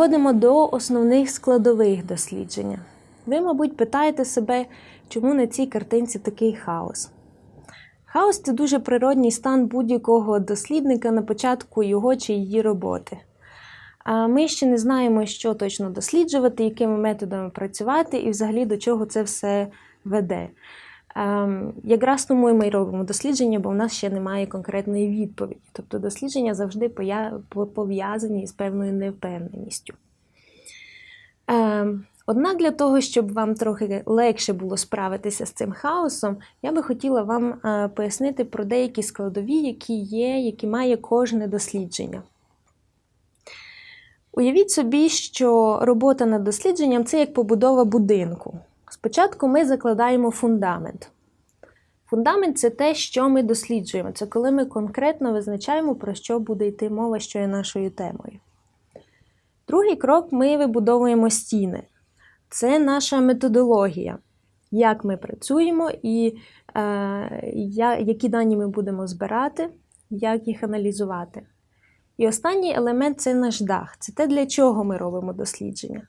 переходимо до основних складових дослідження. Ви, мабуть, питаєте себе, чому на цій картинці такий хаос. Хаос це дуже природній стан будь-якого дослідника на початку його чи її роботи. Ми ще не знаємо, що точно досліджувати, якими методами працювати і взагалі до чого це все веде. Ем, Якраз тому ми робимо дослідження, бо в нас ще немає конкретної відповіді. Тобто дослідження завжди пов'язані з певною невпевненістю. Ем, Однак для того, щоб вам трохи легше було справитися з цим хаосом, я би хотіла вам е, пояснити про деякі складові, які є, які має кожне дослідження. Уявіть собі, що робота над дослідженням це як побудова будинку. Спочатку ми закладаємо фундамент. Фундамент це те, що ми досліджуємо. Це коли ми конкретно визначаємо, про що буде йти мова, що є нашою темою. Другий крок ми вибудовуємо стіни. Це наша методологія, як ми працюємо і е, які дані ми будемо збирати, як їх аналізувати. І останній елемент це наш дах. Це те, для чого ми робимо дослідження.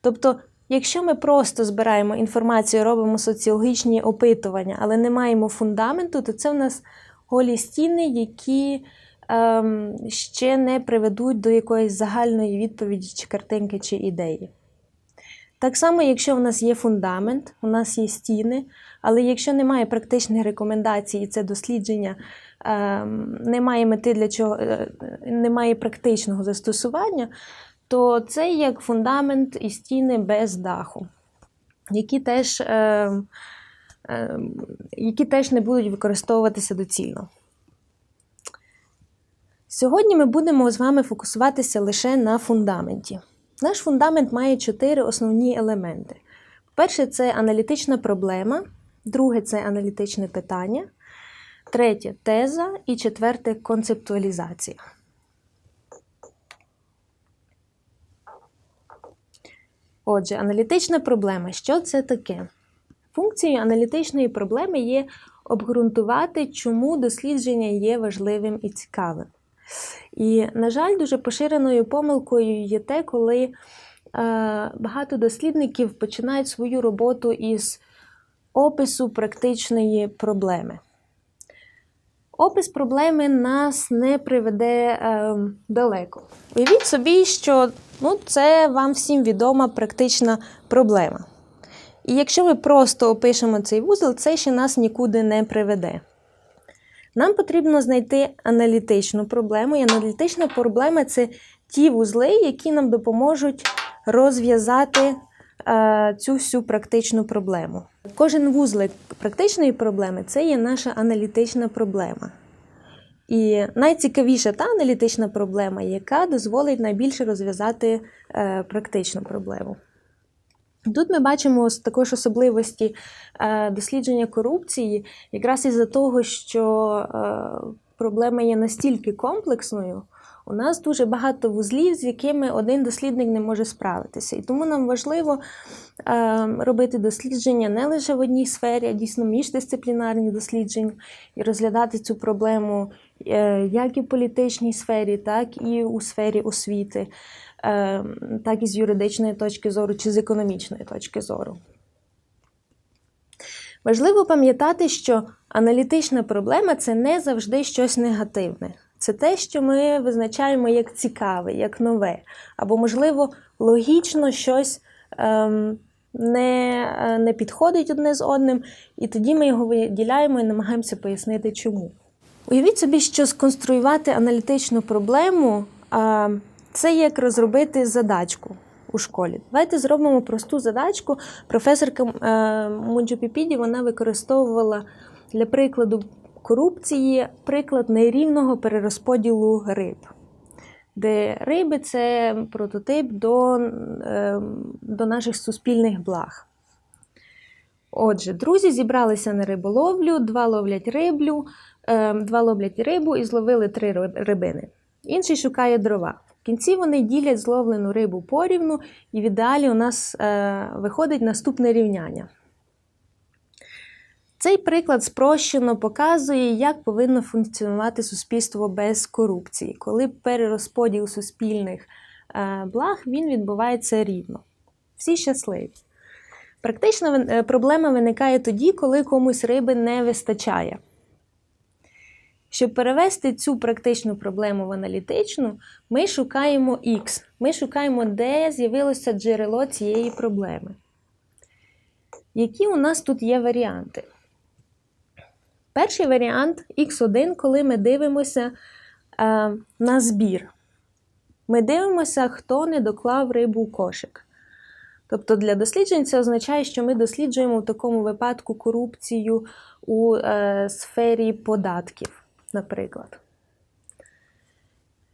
Тобто, якщо ми просто збираємо інформацію, робимо соціологічні опитування, але не маємо фундаменту, то це в нас голі стіни, які ем, ще не приведуть до якоїсь загальної відповіді, чи картинки, чи ідеї. Так само, якщо в нас є фундамент, у нас є стіни, але якщо немає практичних рекомендацій, і це дослідження ем, немає мети для чого, е, немає практичного застосування, то це як фундамент і стіни без даху, які теж, ем, ем, які теж не будуть використовуватися доцільно. Сьогодні ми будемо з вами фокусуватися лише на фундаменті. Наш фундамент має чотири основні елементи. Перше це аналітична проблема, друге це аналітичне питання, третє теза і четверте концептуалізація. Отже, аналітична проблема. Що це таке? Функцією аналітичної проблеми є обґрунтувати, чому дослідження є важливим і цікавим. І, на жаль, дуже поширеною помилкою є те, коли е, багато дослідників починають свою роботу із опису практичної проблеми. Опис проблеми нас не приведе е, далеко. Уявіть собі, що ну, це вам всім відома практична проблема. І якщо ми просто опишемо цей вузол, це ще нас нікуди не приведе. Нам потрібно знайти аналітичну проблему. І аналітична проблема це ті вузли, які нам допоможуть розв'язати цю всю практичну проблему. Кожен вузлик практичної проблеми це є наша аналітична проблема. І найцікавіша та аналітична проблема, яка дозволить найбільше розв'язати е, практичну проблему. Тут ми бачимо також особливості е, дослідження корупції, якраз із-за того, що е, проблема є настільки комплексною, у нас дуже багато вузлів, з якими один дослідник не може справитися. І тому нам важливо е, робити дослідження не лише в одній сфері, а дійсно міждисциплінарні дослідження і розглядати цю проблему е, як і в політичній сфері, так і у сфері освіти, е, так і з юридичної точки зору чи з економічної точки зору. Важливо пам'ятати, що аналітична проблема це не завжди щось негативне. Це те, що ми визначаємо як цікаве, як нове, або, можливо, логічно щось ем, не, е, не підходить одне з одним, і тоді ми його виділяємо і намагаємося пояснити, чому. Уявіть собі, що сконструювати аналітичну проблему а, це як розробити задачку у школі. Давайте зробимо просту задачку. Професорка е, Муджопіпіді вона використовувала для прикладу корупції приклад нерівного перерозподілу риб. Де риби це прототип до, е, до наших суспільних благ. Отже, друзі зібралися на риболовлю, два ловлять риблю, е, два ловлять рибу і зловили три рибини. Інший шукає дрова. В кінці вони ділять зловлену рибу порівну, і в ідеалі у нас е, виходить наступне рівняння. Цей приклад спрощено показує, як повинно функціонувати суспільство без корупції, коли перерозподіл суспільних е, благ він відбувається рівно. Всі щасливі. Практична е, проблема виникає тоді, коли комусь риби не вистачає. Щоб перевести цю практичну проблему в аналітичну, ми шукаємо X. Ми шукаємо, де з'явилося джерело цієї проблеми. Які у нас тут є варіанти? Перший варіант X1, коли ми дивимося е, на збір. Ми дивимося, хто не доклав рибу у кошик. Тобто для досліджень це означає, що ми досліджуємо в такому випадку корупцію у е, сфері податків, наприклад.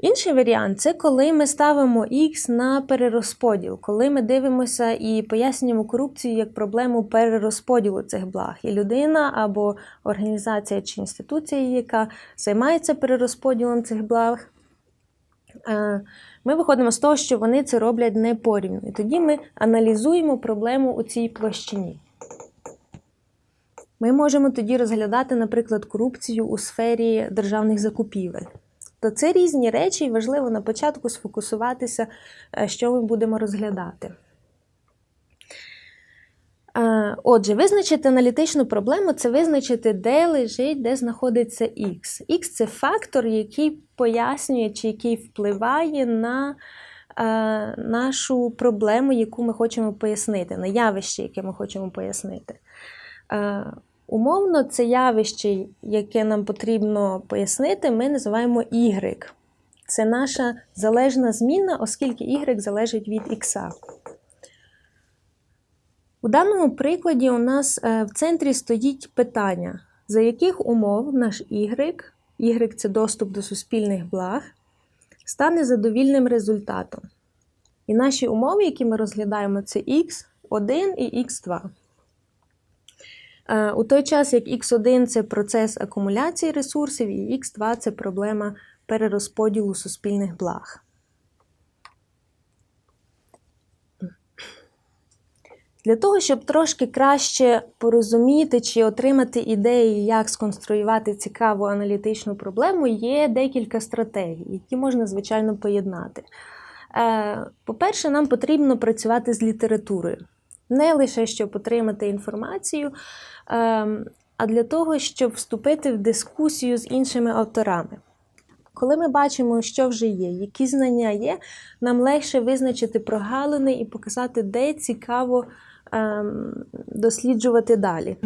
Інший варіант це коли ми ставимо X на перерозподіл, коли ми дивимося і пояснюємо корупцію як проблему перерозподілу цих благ. І людина або організація чи інституція, яка займається перерозподілом цих благ, е, ми виходимо з того, що вони це роблять не порівну. І тоді ми аналізуємо проблему у цій площині. Ми можемо тоді розглядати, наприклад, корупцію у сфері державних закупівель. То це різні речі, і важливо на початку сфокусуватися, е, що ми будемо розглядати. Е, Отже, визначити аналітичну проблему це визначити, де лежить, де знаходиться X. X це фактор, який пояснює чи який впливає на е, нашу проблему, яку ми хочемо пояснити, на явище, яке ми хочемо пояснити. Умовно, це явище, яке нам потрібно пояснити, ми називаємо Y. Це наша залежна зміна, оскільки Y залежить від X. У даному прикладі у нас е, в центрі стоїть питання, за яких умов наш Y, Y це доступ до суспільних благ, стане задовільним результатом. І наші умови, які ми розглядаємо, це X1 і X2. Е, У той час, як X1 це процес акумуляції ресурсів, і X2 це проблема перерозподілу суспільних благ. Для того, щоб трошки краще порозуміти чи отримати ідеї, як сконструювати цікаву аналітичну проблему, є декілька стратегій, які можна, звичайно, поєднати. Е, По-перше, нам потрібно працювати з літературою. Не лише щоб отримати інформацію, ем, а для того, щоб вступити в дискусію з іншими авторами. Коли ми бачимо, що вже є, які знання є, нам легше визначити прогалини і показати, де цікаво ем, досліджувати далі.